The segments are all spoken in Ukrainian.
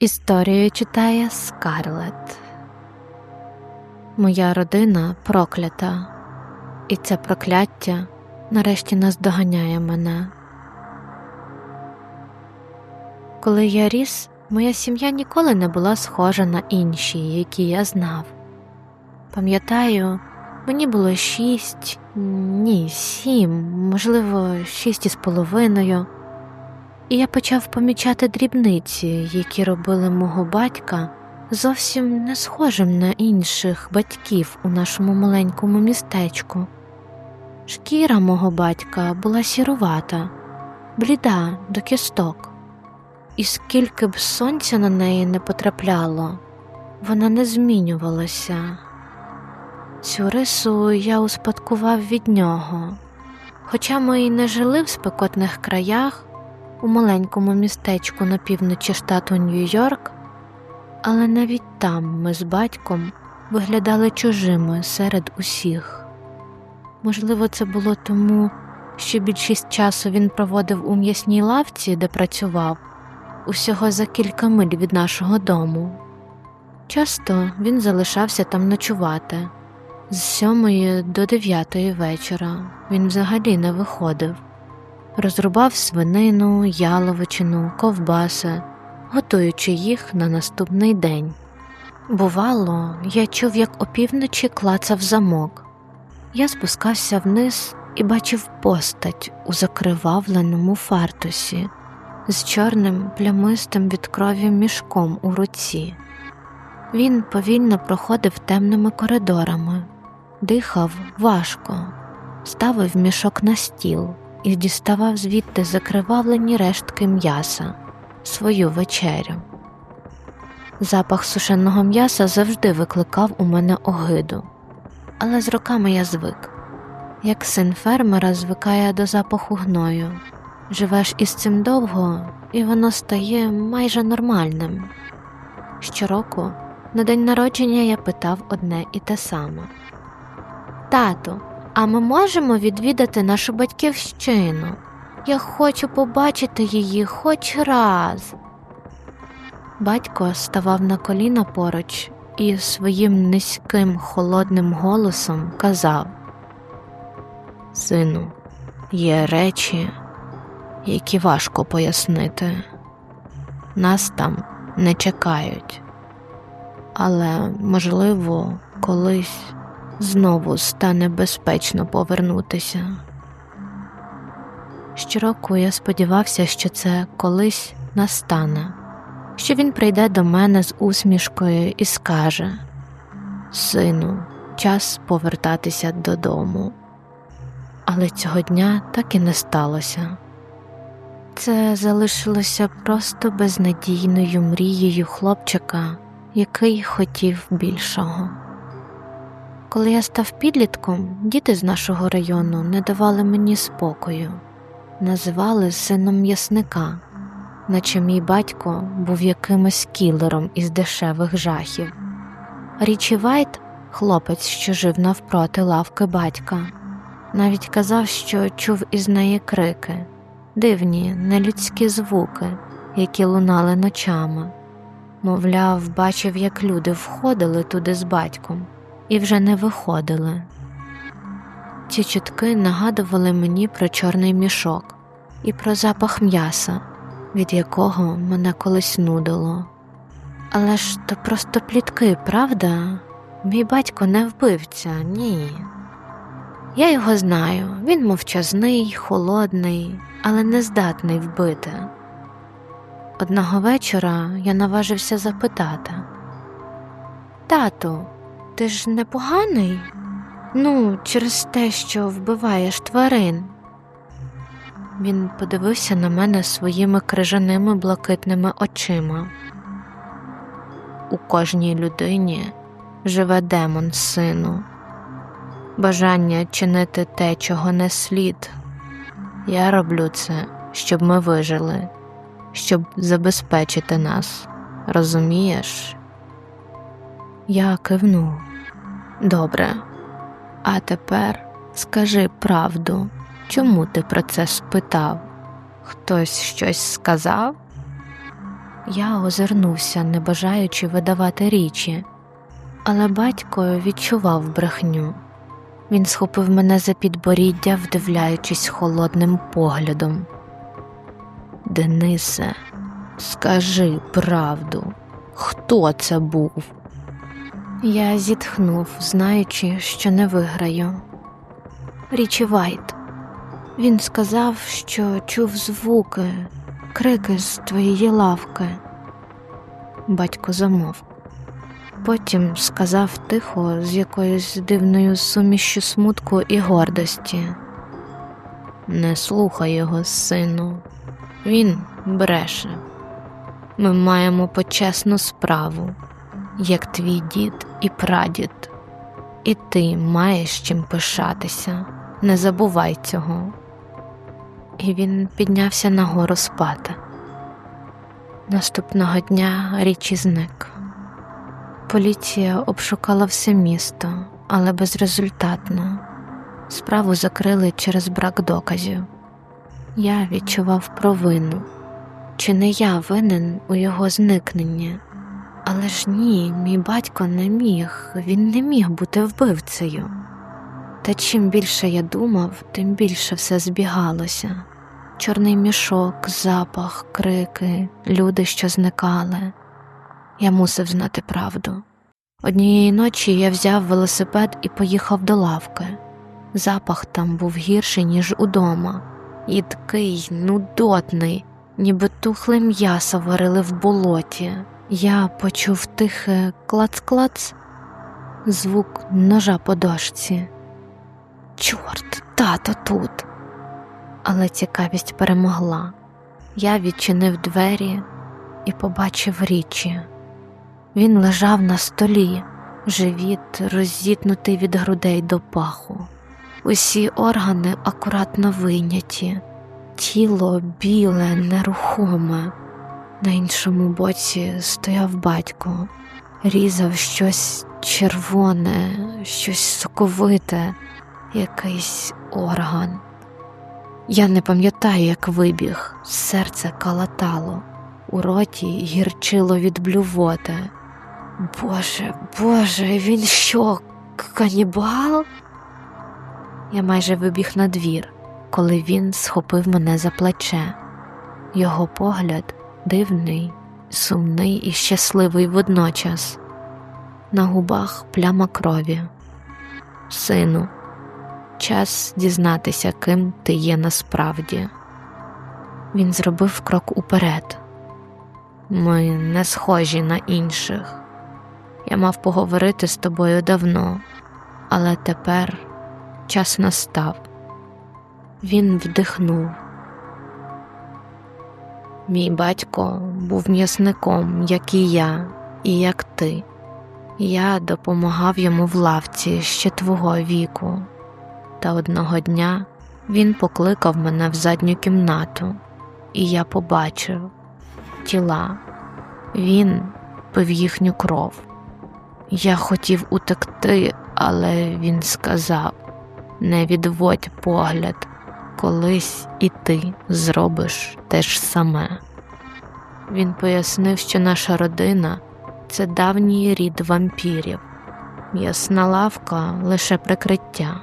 Історію читає Скарлет. Моя родина проклята, і це прокляття нарешті наздоганяє мене. Коли я ріс, моя сім'я ніколи не була схожа на інші, які я знав. Пам'ятаю, мені було шість, ні, сім, можливо, шість із половиною. І я почав помічати дрібниці, які робили мого батька зовсім не схожим на інших батьків у нашому маленькому містечку. Шкіра мого батька була сірувата, бліда до кісток, і скільки б сонця на неї не потрапляло, вона не змінювалася. Цю рису я успадкував від нього, хоча ми й не жили в спекотних краях у маленькому містечку на півночі штату Нью-Йорк, але навіть там ми з батьком виглядали чужими серед усіх. Можливо, це було тому, що більшість часу він проводив у м'ясній лавці, де працював, усього за кілька миль від нашого дому. Часто він залишався там ночувати. З сьомої до дев'ятої вечора він взагалі не виходив розрубав свинину, яловичину, ковбаси, готуючи їх на наступний день. Бувало, я чув, як опівночі клацав замок. Я спускався вниз і бачив постать у закривавленому фартусі з чорним плямистим від крові мішком у руці. Він повільно проходив темними коридорами, дихав важко, ставив мішок на стіл і діставав звідти закривавлені рештки м'яса, свою вечерю. Запах сушеного м'яса завжди викликав у мене огиду, але з роками я звик, як син фермера звикає до запаху гною. Живеш із цим довго, і воно стає майже нормальним. Щороку на день народження я питав одне і те саме Тату, а ми можемо відвідати нашу батьківщину. Я хочу побачити її хоч раз. Батько ставав на коліна поруч і своїм низьким холодним голосом казав Сину, є речі, які важко пояснити. Нас там не чекають, але, можливо, колись знову стане безпечно повернутися. Щороку я сподівався, що це колись настане, що він прийде до мене з усмішкою і скаже Сину, час повертатися додому. Але цього дня так і не сталося. Це залишилося просто безнадійною мрією хлопчика, який хотів більшого. Коли я став підлітком, діти з нашого району не давали мені спокою, називали сином м'ясника, наче мій батько був якимось кілером із дешевих жахів. Річі Вайт, хлопець, що жив навпроти лавки батька, навіть казав, що чув із неї крики, дивні, нелюдські звуки, які лунали ночами. Мовляв, бачив, як люди входили туди з батьком і вже не виходили. Ці чутки нагадували мені про чорний мішок і про запах м'яса, від якого мене колись нудило. Але ж то просто плітки, правда? Мій батько не вбивця, ні. Я його знаю, він мовчазний, холодний, але не здатний вбити. Одного вечора я наважився запитати Тату, ти ж непоганий? Ну, через те, що вбиваєш тварин. Він подивився на мене своїми крижаними блакитними очима. У кожній людині живе демон сину, бажання чинити те, чого не слід. Я роблю це, щоб ми вижили, щоб забезпечити нас. Розумієш? Я кивнув. Добре. А тепер скажи правду, чому ти про це спитав? Хтось щось сказав? Я озирнувся, не бажаючи видавати річі, але батько відчував брехню. Він схопив мене за підборіддя, вдивляючись холодним поглядом. Денисе, скажи правду, хто це був? Я зітхнув, знаючи, що не виграю. Річі Вайт. Він сказав, що чув звуки, крики з твоєї лавки. Батько замовк. Потім сказав тихо, з якоюсь дивною сумішчю смутку і гордості. Не слухай його, сину, він бреше. Ми маємо почесну справу, як твій дід і прадід, і ти маєш чим пишатися, не забувай цього. І він піднявся нагору спати. Наступного дня річі зник. Поліція обшукала все місто, але безрезультатно. Справу закрили через брак доказів. Я відчував провину, чи не я винен у його зникненні. Але ж ні, мій батько не міг, він не міг бути вбивцею. Та чим більше я думав, тим більше все збігалося чорний мішок, запах, крики, люди, що зникали. Я мусив знати правду. Однієї ночі я взяв велосипед і поїхав до лавки. Запах там був гірший, ніж удома, їдкий, нудотний, ніби тухле м'ясо варили в болоті. Я почув тихе клац-клац, звук ножа по дошці. Чорт, тато тут. Але цікавість перемогла. Я відчинив двері і побачив річі. Він лежав на столі, живіт роззітнутий від грудей до паху. Усі органи акуратно вийняті, тіло біле, нерухоме. На іншому боці стояв батько, різав щось червоне, щось соковите, якийсь орган. Я не пам'ятаю, як вибіг, серце калатало, у роті гірчило від блювоти. Боже, Боже, він що, канібал? Я майже вибіг на двір, коли він схопив мене за плече. Його погляд дивний, сумний і щасливий водночас. На губах пляма крові. Сину, час дізнатися, ким ти є насправді. Він зробив крок уперед. Ми не схожі на інших. Я мав поговорити з тобою давно, але тепер час настав. Він вдихнув. Мій батько був м'ясником, як і я, і як ти. Я допомагав йому в лавці ще твого віку, та одного дня він покликав мене в задню кімнату, і я побачив тіла. Він пив їхню кров. Я хотів утекти, але він сказав не відводь погляд, колись і ти зробиш те ж саме. Він пояснив, що наша родина це давній рід вампірів, ясна лавка лише прикриття.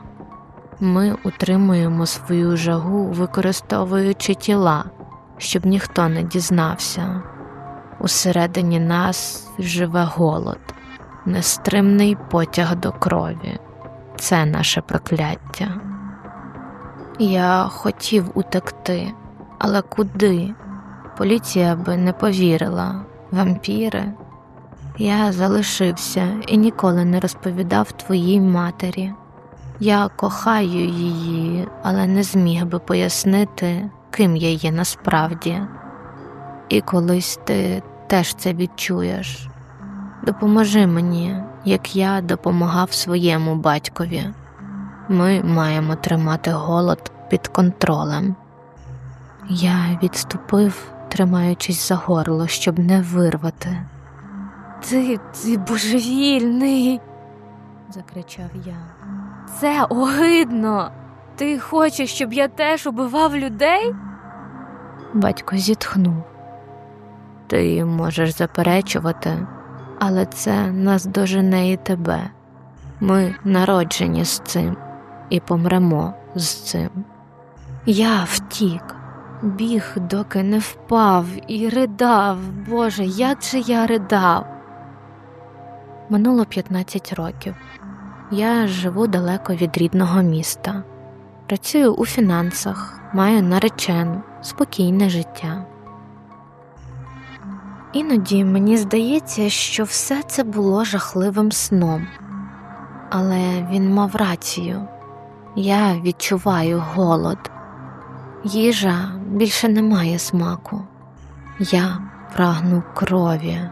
Ми утримуємо свою жагу, використовуючи тіла, щоб ніхто не дізнався. Усередині нас живе голод, нестримний потяг до крові. Це наше прокляття. Я хотів утекти, але куди? Поліція би не повірила, вампіри. Я залишився і ніколи не розповідав твоїй матері. Я кохаю її, але не зміг би пояснити, ким я є насправді. І колись ти теж це відчуєш. Допоможи мені, як я допомагав своєму батькові. Ми маємо тримати голод під контролем. Я відступив, тримаючись за горло, щоб не вирвати. Ти, ти божевільний, закричав я. Це огидно. Ти хочеш, щоб я теж убивав людей? Батько зітхнув. Ти можеш заперечувати, але це нас дожене і тебе. Ми народжені з цим і помремо з цим. Я втік, біг, доки не впав, і ридав. Боже, як же я ридав. Минуло 15 років. Я живу далеко від рідного міста. Працюю у фінансах, маю наречену, спокійне життя. Іноді мені здається, що все це було жахливим сном, але він мав рацію я відчуваю голод, їжа більше не має смаку, я прагну крові,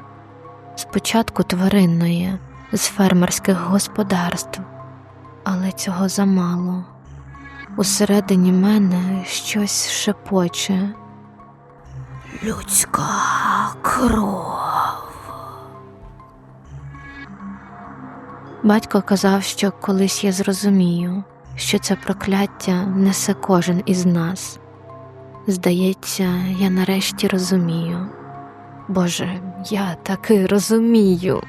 спочатку тваринної, з фермерських господарств, але цього замало. Усередині мене щось шепоче. Людська кров. Батько казав, що колись я зрозумію, що це прокляття несе кожен із нас. Здається, я нарешті розумію. Боже, я таки розумію.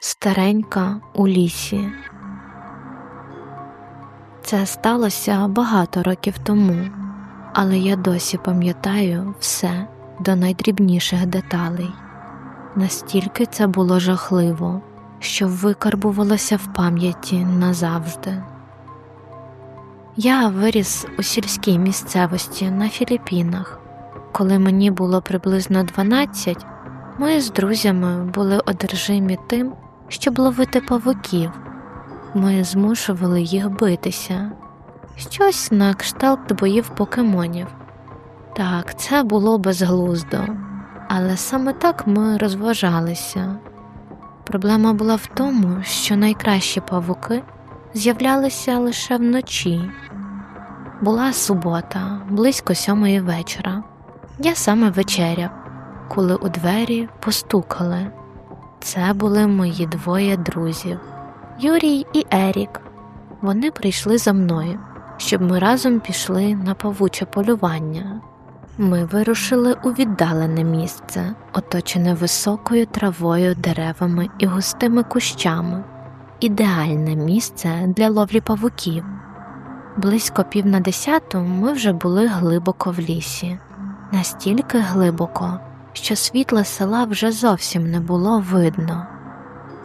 Старенька у лісі. Це сталося багато років тому, але я досі пам'ятаю все до найдрібніших деталей. Настільки це було жахливо, що викарбувалося в пам'яті назавжди. Я виріс у сільській місцевості на Філіппінах. Коли мені було приблизно 12, ми з друзями були одержимі тим, щоб ловити павуків. Ми змушували їх битися, щось на кшталт боїв покемонів. Так, це було безглуздо, але саме так ми розважалися. Проблема була в тому, що найкращі павуки з'являлися лише вночі. Була субота, близько сьомої вечора. Я саме вечеряв, коли у двері постукали. Це були мої двоє друзів Юрій і Ерік. Вони прийшли за мною, щоб ми разом пішли на павуче полювання. Ми вирушили у віддалене місце, оточене високою травою, деревами і густими кущами, ідеальне місце для ловлі павуків. Близько пів на десяту ми вже були глибоко в лісі, настільки глибоко, що світла села вже зовсім не було видно,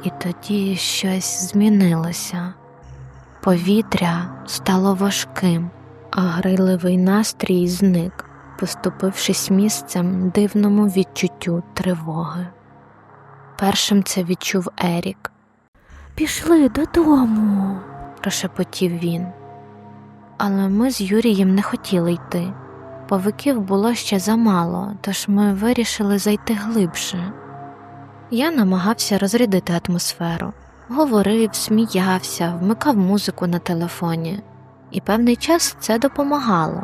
і тоді щось змінилося. Повітря стало важким, а гриливий настрій зник, поступившись місцем дивному відчуттю тривоги. Першим це відчув Ерік. Пішли додому, прошепотів він. Але ми з Юрієм не хотіли йти. Павиків було ще замало, тож ми вирішили зайти глибше. Я намагався розрядити атмосферу, говорив, сміявся, вмикав музику на телефоні, і певний час це допомагало.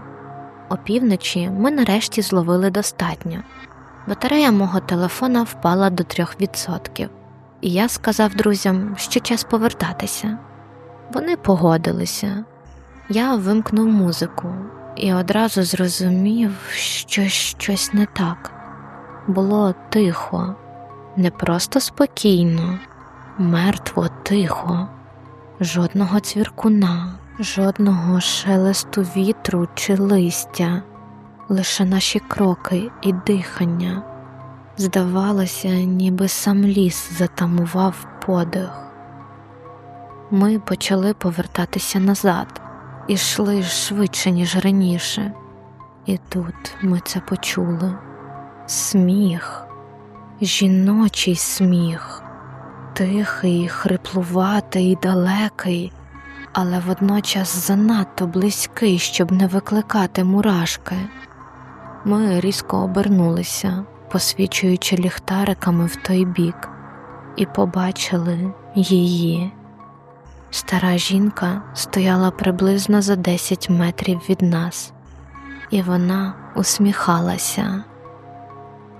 Опівночі ми нарешті зловили достатньо. Батарея мого телефона впала до 3%, і я сказав друзям, що час повертатися. Вони погодилися. Я вимкнув музику і одразу зрозумів, що щось не так. Було тихо, не просто спокійно, мертво тихо, жодного цвіркуна, жодного шелесту вітру чи листя, лише наші кроки і дихання. Здавалося, ніби сам ліс затамував подих. Ми почали повертатися назад і йшли швидше, ніж раніше, і тут ми це почули. Сміх, жіночий сміх, тихий, хриплуватий, далекий, але водночас занадто близький, щоб не викликати мурашки. Ми різко обернулися, посвічуючи ліхтариками в той бік, і побачили її. Стара жінка стояла приблизно за 10 метрів від нас, і вона усміхалася.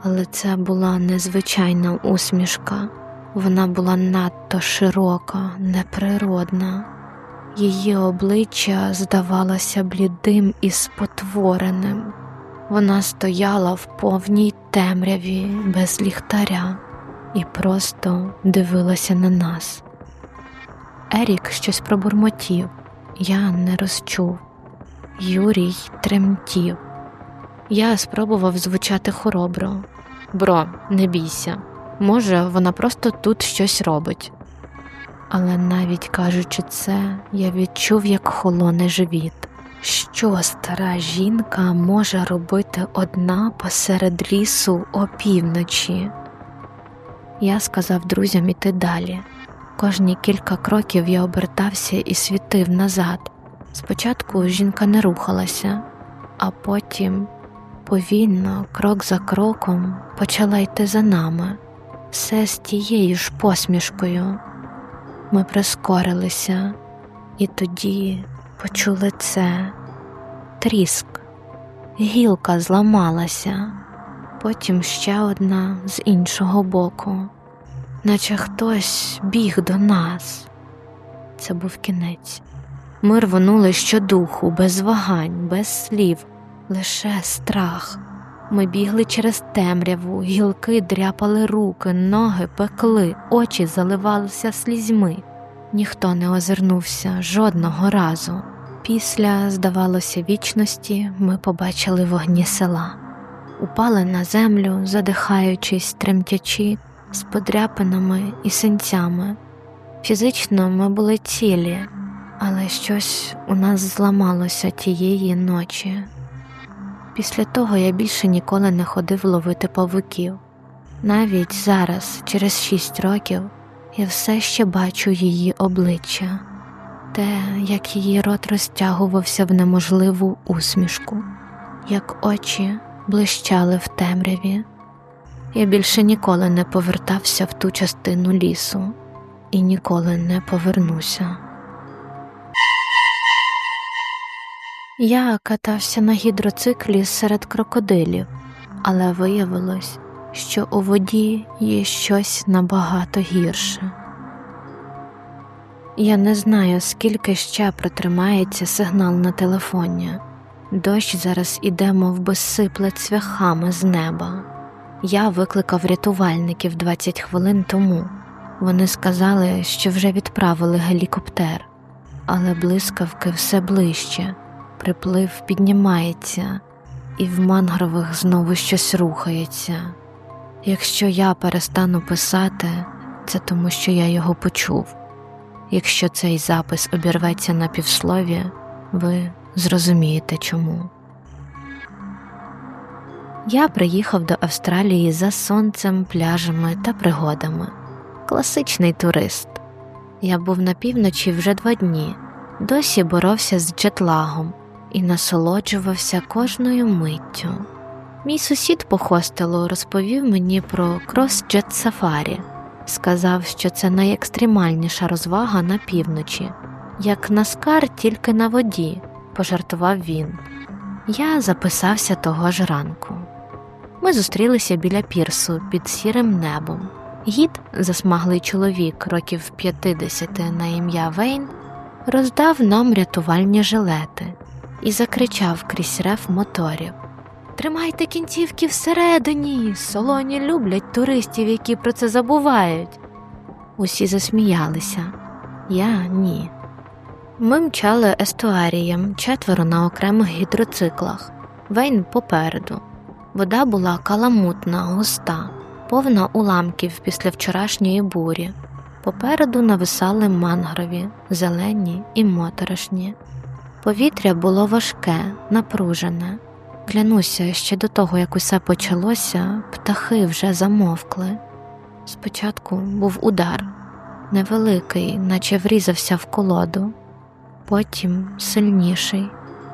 Але це була незвичайна усмішка, вона була надто широка, неприродна. Її обличчя здавалося блідим і спотвореним. Вона стояла в повній темряві без ліхтаря і просто дивилася на нас. Ерік щось пробурмотів, я не розчув. Юрій тремтів. Я спробував звучати хоробро. Бро, не бійся. Може, вона просто тут щось робить. Але навіть кажучи це, я відчув, як холоне живіт. Що стара жінка може робити одна посеред лісу опівночі? Я сказав друзям іти далі. Кожні кілька кроків я обертався і світив назад. Спочатку жінка не рухалася, а потім повільно, крок за кроком, почала йти за нами, все з тією ж посмішкою. Ми прискорилися, і тоді почули це тріск, гілка зламалася, потім ще одна з іншого боку, наче хтось біг до нас. Це був кінець. Ми рвонули щодуху, без вагань, без слів, лише страх. Ми бігли через темряву, гілки дряпали руки, ноги пекли, очі заливалися слізьми. Ніхто не озирнувся жодного разу. Після, здавалося, вічності ми побачили вогні села, упали на землю, задихаючись, тремтячи, з подряпинами і синцями. Фізично ми були цілі, але щось у нас зламалося тієї ночі. Після того я більше ніколи не ходив ловити павуків. Навіть зараз, через шість років, я все ще бачу її обличчя, те, як її рот розтягувався в неможливу усмішку, як очі блищали в темряві. Я більше ніколи не повертався в ту частину лісу і ніколи не повернуся. Я катався на гідроциклі серед крокодилів, але виявилось, що у воді є щось набагато гірше. Я не знаю, скільки ще протримається сигнал на телефоні. Дощ зараз іде, мов би сипле цвяхами з неба. Я викликав рятувальників 20 хвилин тому. Вони сказали, що вже відправили гелікоптер, але блискавки все ближче приплив піднімається, і в мангрових знову щось рухається. Якщо я перестану писати, це тому, що я його почув. Якщо цей запис обірветься на півслові, ви зрозумієте чому. Я приїхав до Австралії за сонцем, пляжами та пригодами. Класичний турист. Я був на півночі вже два дні, досі боровся з джетлагом і насолоджувався кожною миттю. Мій сусід по хостелу розповів мені про крос-джет сафарі, сказав, що це найекстремальніша розвага на півночі, як наскар тільки на воді, пожартував він. Я записався того ж ранку. Ми зустрілися біля пірсу під сірим небом. Гід, засмаглий чоловік років 50 на ім'я Вейн, роздав нам рятувальні жилети і закричав крізь рев моторів Тримайте кінцівки всередині, солоні люблять туристів, які про це забувають. Усі засміялися, я ні. Ми мчали естуарієм четверо на окремих гідроциклах, Вейн попереду. Вода була каламутна, густа, повна уламків після вчорашньої бурі. Попереду нависали мангрові, зелені і моторошні. Повітря було важке, напружене. Клянуся, ще до того, як усе почалося, птахи вже замовкли. Спочатку був удар, невеликий, наче врізався в колоду, потім сильніший.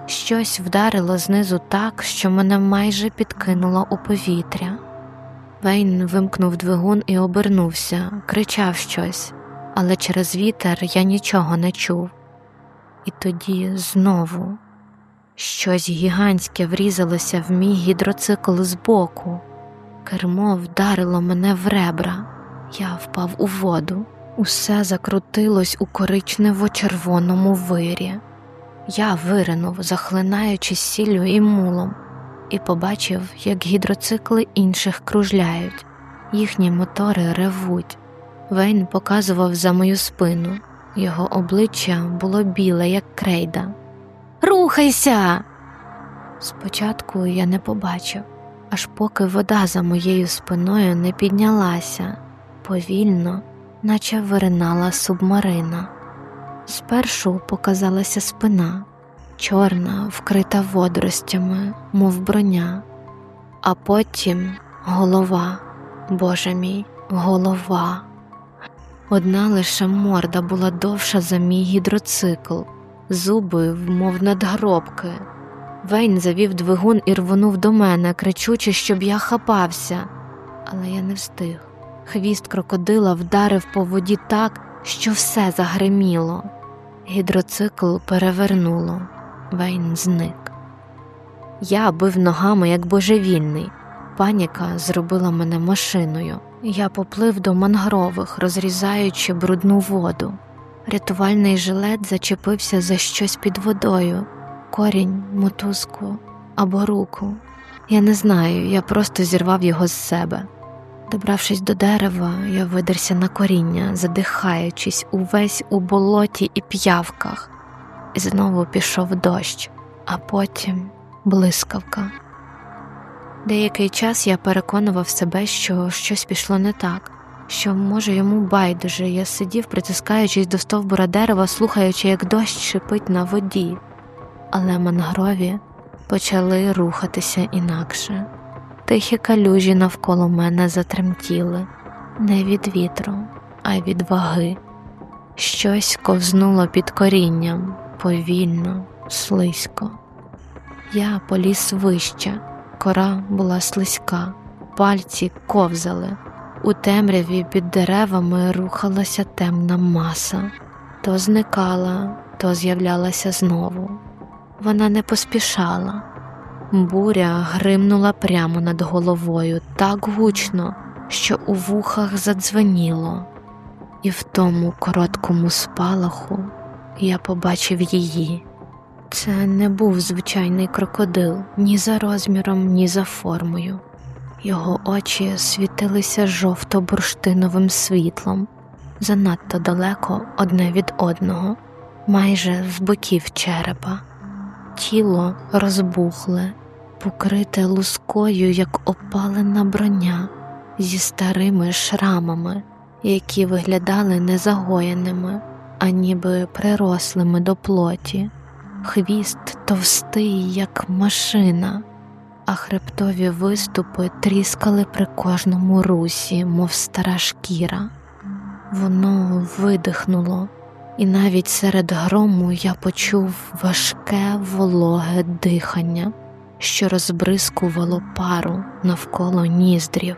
Щось вдарило знизу так, що мене майже підкинуло у повітря. Вейн вимкнув двигун і обернувся, кричав щось, але через вітер я нічого не чув. І тоді знову щось гігантське врізалося в мій гідроцикл збоку. Кермо вдарило мене в ребра. Я впав у воду. Усе закрутилось у коричнево-червоному вирі. Я виринув, захлинаючись сіллю і мулом, і побачив, як гідроцикли інших кружляють, їхні мотори ревуть. Вейн показував за мою спину. Його обличчя було біле, як крейда. Рухайся! Спочатку я не побачив, аж поки вода за моєю спиною не піднялася, повільно, наче виринала субмарина. Спершу показалася спина, чорна, вкрита водоростями, мов броня, а потім голова, Боже мій, голова. Одна лише морда була довша за мій гідроцикл, зуби, мов надгробки. Вейн завів двигун і рвонув до мене, кричучи, щоб я хапався, але я не встиг. Хвіст крокодила вдарив по воді так, що все загриміло. Гідроцикл перевернуло, Вейн зник. Я бив ногами, як божевільний. Паніка зробила мене машиною. Я поплив до мангрових, розрізаючи брудну воду. Рятувальний жилет зачепився за щось під водою, корінь, мотузку або руку. Я не знаю, я просто зірвав його з себе. Добравшись до дерева, я видерся на коріння, задихаючись увесь у болоті і п'явках, і знову пішов дощ, а потім блискавка. Деякий час я переконував себе, що щось пішло не так, що, може, йому байдуже, я сидів, притискаючись до стовбура дерева, слухаючи, як дощ шипить на воді, але мангрові почали рухатися інакше. Тихі калюжі навколо мене затремтіли не від вітру, а від ваги. Щось ковзнуло під корінням повільно, слизько. Я поліз вище, кора була слизька, пальці ковзали. У темряві під деревами рухалася темна маса, то зникала, то з'являлася знову. Вона не поспішала. Буря гримнула прямо над головою так гучно, що у вухах задзвеніло, і в тому короткому спалаху я побачив її. Це не був звичайний крокодил ні за розміром, ні за формою. Його очі світилися жовто-бурштиновим світлом, занадто далеко одне від одного, майже з боків черепа. Тіло розбухле, покрите лускою, як опалена броня, зі старими шрамами, які виглядали незагоєними, а ніби прирослими до плоті, хвіст товстий, як машина, а хребтові виступи тріскали при кожному русі, мов стара шкіра. Воно видихнуло і навіть серед грому я почув важке вологе дихання, що розбризкувало пару навколо ніздрів.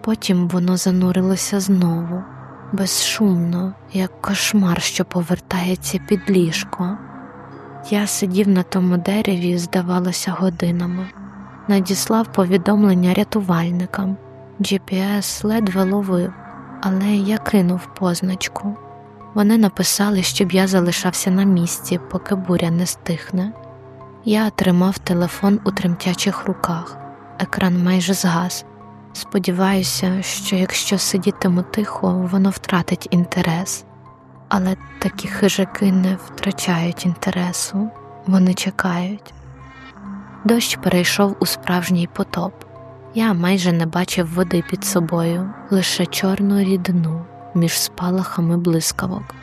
Потім воно занурилося знову, безшумно, як кошмар, що повертається під ліжко. Я сидів на тому дереві, здавалося, годинами, надіслав повідомлення рятувальникам. GPS ледве ловив, але я кинув позначку. Вони написали, щоб я залишався на місці, поки буря не стихне. Я тримав телефон у тремтячих руках, екран майже згас. Сподіваюся, що якщо сидітиму тихо, воно втратить інтерес. Але такі хижаки не втрачають інтересу, вони чекають. Дощ перейшов у справжній потоп. Я майже не бачив води під собою, лише чорну рідину між спалахами блискавок.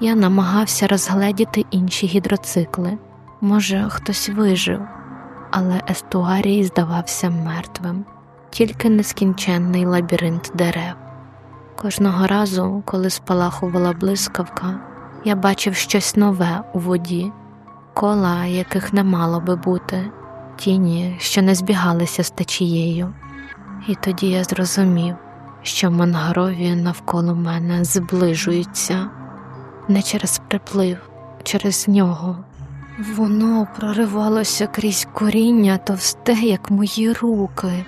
Я намагався розгледіти інші гідроцикли. Може, хтось вижив, але естуарій здавався мертвим, тільки нескінченний лабіринт дерев. Кожного разу, коли спалахувала блискавка, Я бачив щось нове у воді, кола, яких не мало би бути, тіні, що не збігалися з течією. І тоді я зрозумів, що мангрові навколо мене зближуються не через приплив, через нього. Воно проривалося крізь коріння товсте, як мої руки.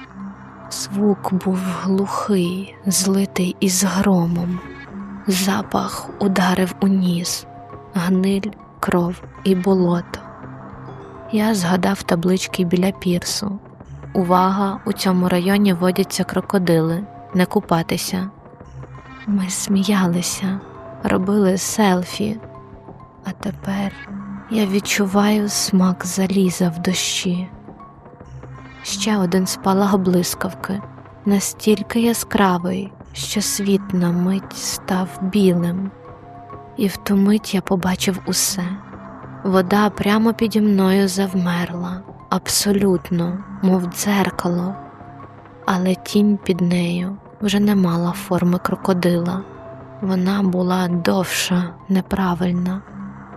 Звук був глухий, злитий із громом. Запах ударив у ніс, гниль, кров і болото. Я згадав таблички біля пірсу. Увага, у цьому районі водяться крокодили, не купатися. Ми сміялися, робили селфі, а тепер я відчуваю смак заліза в дощі. Ще один спалах блискавки, настільки яскравий, що світ на мить став білим, і в ту мить я побачив усе. Вода прямо піді мною завмерла, абсолютно, мов дзеркало, але тінь під нею вже не мала форми крокодила. Вона була довша, неправильна.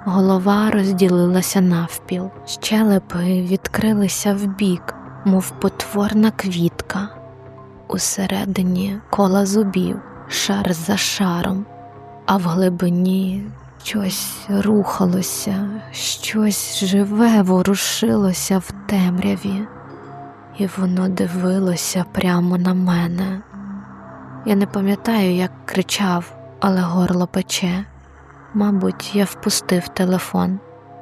Голова розділилася навпіл, щелепи відкрилися вбік, мов потворна квітка. Усередині кола зубів, шар за шаром, а в глибині щось рухалося, щось живе ворушилося в темряві, і воно дивилося прямо на мене. Я не пам'ятаю, як кричав, але горло пече. Мабуть, я впустив телефон,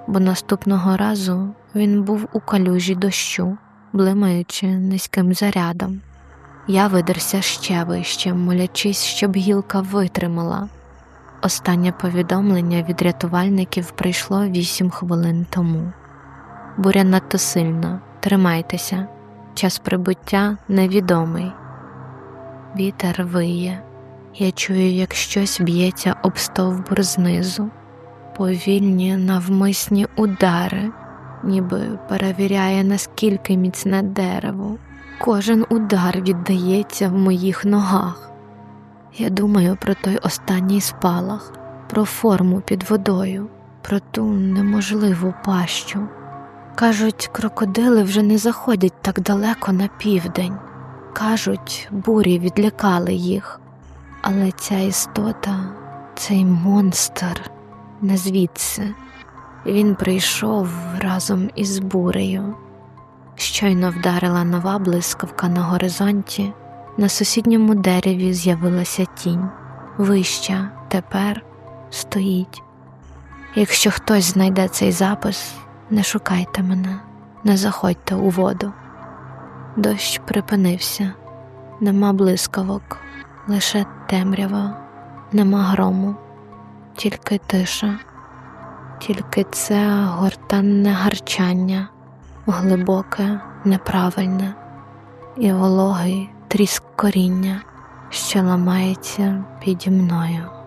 бо наступного разу він був у калюжі дощу, блимаючи низьким зарядом. Я видерся ще вище, молячись, щоб гілка витримала. Останнє повідомлення від рятувальників прийшло вісім хвилин тому. Буря надто сильна, тримайтеся, час прибуття невідомий. Вітер виє. Я чую, як щось б'ється об стовбур знизу, повільні навмисні удари, ніби перевіряє, наскільки міцне дерево. Кожен удар віддається в моїх ногах. Я думаю про той останній спалах, про форму під водою, про ту неможливу пащу. Кажуть, крокодили вже не заходять так далеко на південь. Кажуть, бурі відлякали їх. Але ця істота, цей монстр не звідси. Він прийшов разом із бурею. Щойно вдарила нова блискавка на горизонті, на сусідньому дереві з'явилася тінь. Вища тепер стоїть. Якщо хтось знайде цей запис, не шукайте мене, не заходьте у воду. Дощ припинився, нема блискавок, лише темрява, нема грому, тільки тиша, тільки це гортанне гарчання, глибоке, неправильне і вологий тріск коріння, що ламається піді мною.